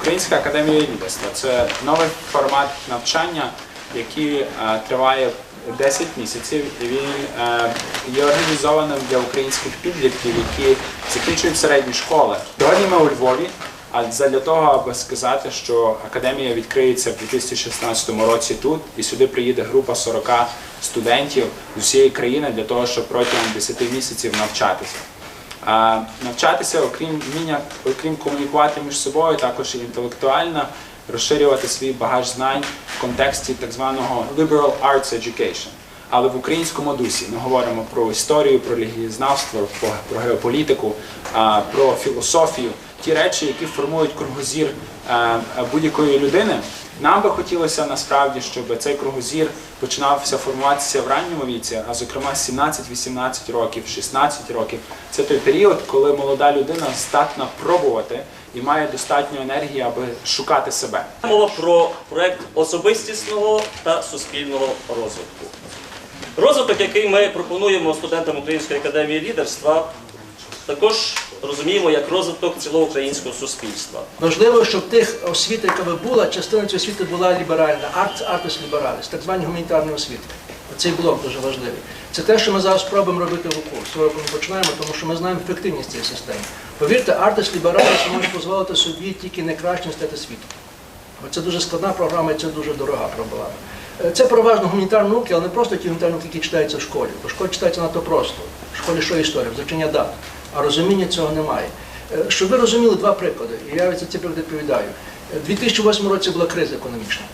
Українська академія лідерства це новий формат навчання, який е, триває 10 місяців, він е, є організованим для українських підлітків, які закінчують середні школи. Сьогодні ми у Львові. А для того, аби сказати, що академія відкриється в 2016 році тут, і сюди приїде група 40 студентів з усієї країни для того, щоб протягом 10 місяців навчатися. Навчатися, окрім вміння, окрім комунікувати між собою, також і інтелектуально розширювати свій багаж знань в контексті так званого liberal arts education. Але в українському дусі ми говоримо про історію, про релігієзнавство, про, про геополітику, про філософію, ті речі, які формують кругозір е, е, будь-якої людини. Нам би хотілося насправді, щоб цей кругозір починався формуватися в ранньому віці, а зокрема 17-18 років, 16 років. Це той період, коли молода людина здатна пробувати і має достатньо енергії, аби шукати себе. Мова про проект особистісного та суспільного розвитку. Розвиток, який ми пропонуємо студентам Української академії лідерства, також розуміємо як розвиток цілого українського суспільства. Важливо, щоб тих освіти, яка би була, частина цієї освіти була ліберальна, арт, артис лібераліс, так звані гуманітарні освіти. Цей блок дуже важливий. Це те, що ми зараз спробуємо робити в УКУ. Ми починаємо, тому що ми знаємо ефективність цієї системи. Повірте, артис лібераліс може дозволити собі тільки найкращим стати світу. Це дуже складна програма і це дуже дорога програма. Е, Це переважно гуманітарні науки, але не просто ті гуманітарні науки, які читаються в школі. Бо школі читається надто просто. В школі що історія? Визначення дат. А розуміння цього немає. Е, Щоб ви розуміли два приклади, і я за ці приклади відповідаю. Е, У 2008 році була криза економічна,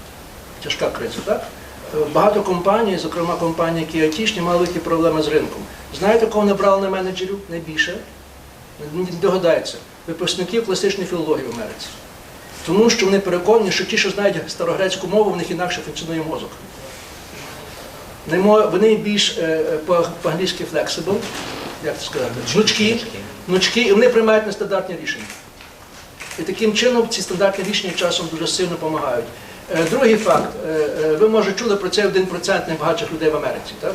тяжка криза, так? Е, Багато компаній, зокрема компанії, які айтішні, мали великі проблеми з ринком. Знаєте, кого не брали на менеджерів найбільше? Не догадається. Випускників класичної філології в Америці. Тому що вони переконані, що ті, що знають старогрецьку мову, в них інакше функціонує мозок. Вони більш по- по-англійськи flexible, як це сказати, гнучкі, гнучкі, і вони приймають нестандартні рішення. І таким чином ці стандартні рішення часом дуже сильно допомагають. Е, Другий факт. Е, е, Ви, може, чули про цей 1% найбагатших людей в Америці, так?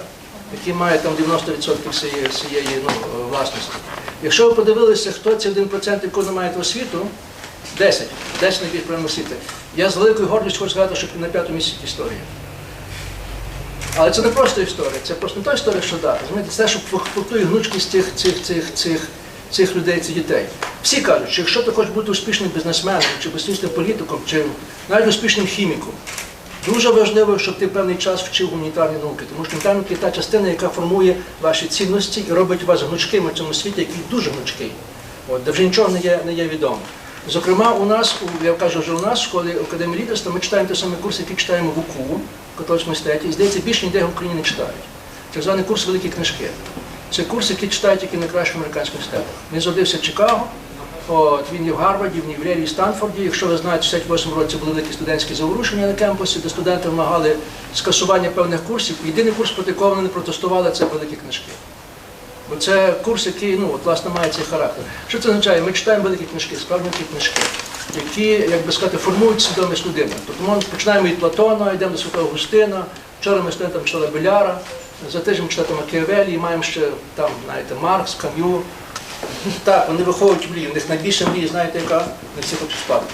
які мають там 90% всієї, всієї ну, власності. Якщо ви подивилися, хто ці 1%, яку вони мають освіту, 10, 10 найбільш правильно освіти. Я з великою гордістю хочу сказати, що на п'ятому місці історія. Але це не просто історія, це просто не та історія, що дати. Розумієте, це, що фактує гнучкість цих, цих, цих, цих, цих людей, цих дітей. Всі кажуть, що якщо ти хочеш бути успішним бізнесменом, чи успішним політиком, чи навіть успішним хіміком, дуже важливо, щоб ти певний час вчив гуманітарні науки, тому що гуманітарні науки – та частина, яка формує ваші цінності і робить вас гнучкими в цьому світі, який дуже гнучкий, от, де вже нічого не є, не є відомо. Зокрема, у нас, у- я кажу, що у нас в школі Академії лідерства ми читаємо той самий курс, який читаємо в УКУ, католицькому університеті, і здається, більше ніде в Україні не читають. Так званий курс великі книжки. Це курс, який читають тільки найкращих американських університетах. Він зродився в Чикаго, от, він є в Гарварді, він є в і Станфорді. Якщо ви знаєте, в 68 році були великі студентські заворушення на кемпусі, де студенти вимагали скасування певних курсів. Єдиний курс, проти якого вони не протестували, це великі книжки. Бо це курс, який ну, от, власне, має цей характер. Що це означає? Ми читаємо великі книжки, справді книжки, які, як би сказати, формують свідомість людини. Тобто ми починаємо від Платона, йдемо до Святого Густина, вчора ми студентам читали Беляра, за тиждень читати Макіавелі, маємо ще там, знаєте, Маркс, Кам'ю. Так, вони виховують мрію. У них найбільша мрія, знаєте, яка? Не всі хочуть спати.